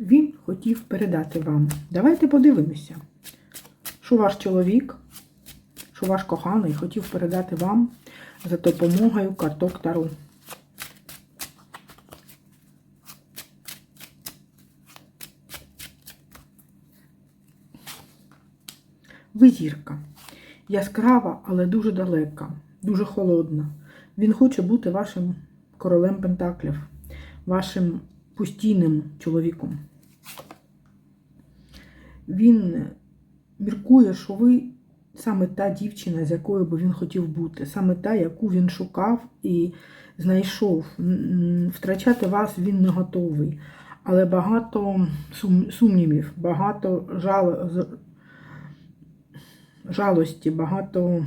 він хотів передати вам. Давайте подивимося, що ваш чоловік, що ваш коханий хотів передати вам за допомогою карток Таро. Визірка. Яскрава, але дуже далека, дуже холодна. Він хоче бути вашим королем Пентаклів, вашим постійним чоловіком. Він міркує, що ви саме та дівчина, з якою би він хотів бути, саме та, яку він шукав і знайшов. Втрачати вас він не готовий. Але багато сумнівів, багато жал... жалості, багато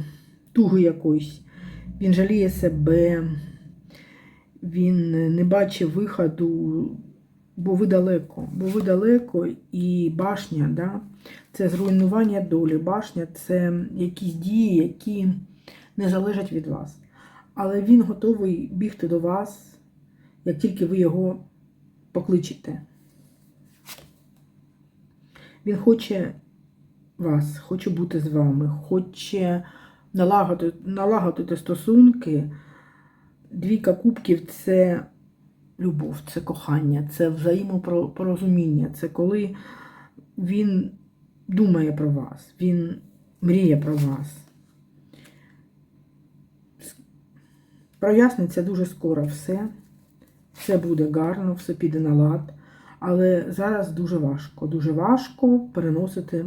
туги якоїсь. Він жаліє себе, він не бачить виходу, бо ви далеко. Бо ви далеко і башня, да? це зруйнування долі. Башня це якісь дії, які не залежать від вас. Але він готовий бігти до вас, як тільки ви його покличете. Він хоче вас, хоче бути з вами, хоче налагодити, налагодити стосунки. Двійка кубків це любов, це кохання, це взаємопорозуміння, це коли він думає про вас, він мріє про вас. Проясниться дуже скоро все. Все буде гарно, все піде на лад. Але зараз дуже важко. Дуже важко переносити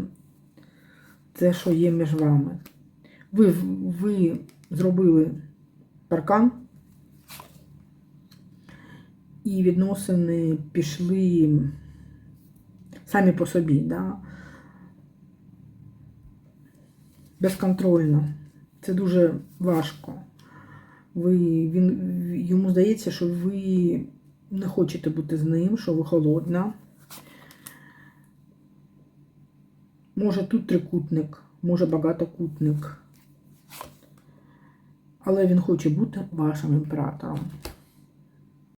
це, що є між вами. Ви, ви зробили паркан, і відносини пішли самі по собі, да? безконтрольно. Це дуже важко. Ви, він, йому здається, що ви не хочете бути з ним, що ви холодна. Може тут трикутник, може багатокутник. Але він хоче бути вашим імператором.